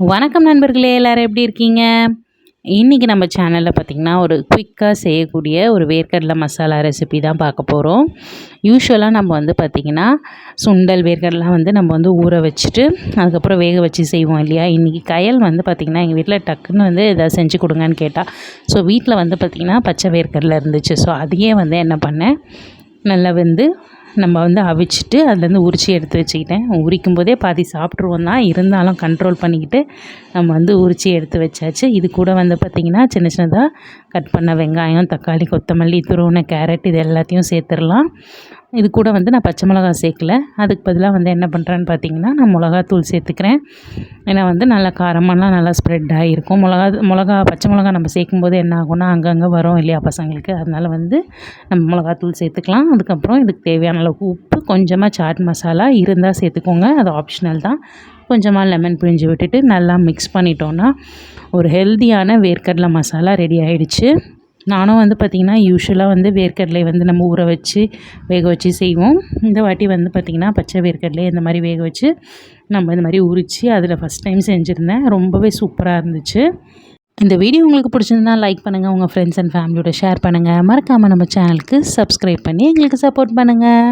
வணக்கம் நண்பர்களே எல்லோரும் எப்படி இருக்கீங்க? இன்றைக்கி நம்ம சேனலில் பார்த்திங்கன்னா ஒரு குயிக்காக செய்யக்கூடிய ஒரு வேர்க்கடலை மசாலா ரெசிபி தான் பார்க்க போகிறோம் யூஸ்வலாக நம்ம வந்து பார்த்திங்கன்னா சுண்டல் வேர்க்கடலாம் வந்து நம்ம வந்து ஊற வச்சுட்டு அதுக்கப்புறம் வேக வச்சு செய்வோம் இல்லையா? இன்றைக்கி கயல் வந்து பார்த்திங்கன்னா எங்கள் வீட்டில் டக்குன்னு வந்து எதாவது செஞ்சு கொடுங்கன்னு கேட்டால் ஸோ வீட்டில் வந்து பார்த்திங்கன்னா பச்சை வேர்க்கடலை இருந்துச்சு. ஸோ அதையே வந்து என்ன பண்ணேன்? நல்லா வந்து நம்ம வந்து அவிச்சிட்டு அதுலேருந்து உரித்து எடுத்து வச்சுக்கிட்டேன். உரிக்கும் போதே பாதி சாப்பிட்ருவோம் தான் இருந்தாலும் கண்ட்ரோல் பண்ணிக்கிட்டு நம்ம வந்து உரித்து எடுத்து வச்சாச்சு. இது கூட வந்து பார்த்திங்கன்னா சின்ன சின்னதாக கட் பண்ண வெங்காயம் தக்காளி கொத்தமல்லி துருவன கேரட் இது எல்லாத்தையும் சேர்த்துடலாம். இது கூட வந்து நான் பச்சை மிளகா சேர்க்கல. அதுக்கு பதிலாக வந்து என்ன பண்ணுறேன்னு பார்த்தீங்கன்னா நான் மிளகாத்தூள் சேர்த்துக்கிறேன். ஏன்னா வந்து நல்லா காரமெல்லாம் நல்லா ஸ்ப்ரெட் ஆகிருக்கும் மிளகா மிளகா பச்சை மிளகா நம்ம சேர்க்கும்போது என்ன ஆகும்னா அங்கங்கே வரும் இல்லையா பசங்களுக்கு. அதனால் வந்து நம்ம மிளகாத்தூள் சேர்த்துக்கலாம். அதுக்கப்புறம் இதுக்கு தேவையான அளவுக்கு உப்பு கொஞ்சமாக சாட் மசாலா இருந்தால் சேர்த்துக்கோங்க. அது ஆப்ஷனல் தான். கொஞ்சமாக லெமன் பிழிஞ்சு விட்டுட்டு நல்லா மிக்ஸ் பண்ணிட்டோன்னா ஒரு ஹெல்த்தியான வேர்க்கடலை மசாலா ரெடி ஆகிடுச்சு நானும் வந்து பார்த்திங்கன்னா யூஸ்வலாக வந்து வேர்க்கடலை வந்து நம்ம ஊற வச்சு வேக வச்சு செய்வோம். இந்த வாட்டி வந்து பார்த்திங்கன்னா பச்சை வேர்க்கடலை இந்த மாதிரி வேக வச்சு நம்ம இந்த மாதிரி உரித்து அதில் ஃபஸ்ட் டைம் செஞ்சுருந்தேன். ரொம்பவே சூப்பராக இருந்துச்சு. இந்த வீடியோ உங்களுக்கு பிடிச்சிருந்தா லைக் பண்ணுங்கள் உங்கள் ஃப்ரெண்ட்ஸ் அண்ட் ஃபேமிலியோட ஷேர் பண்ணுங்கள் மறக்காமல் நம்ம சேனலுக்கு சப்ஸ்கிரைப் பண்ணி எங்களுக்கு சப்போர்ட் பண்ணுங்கள்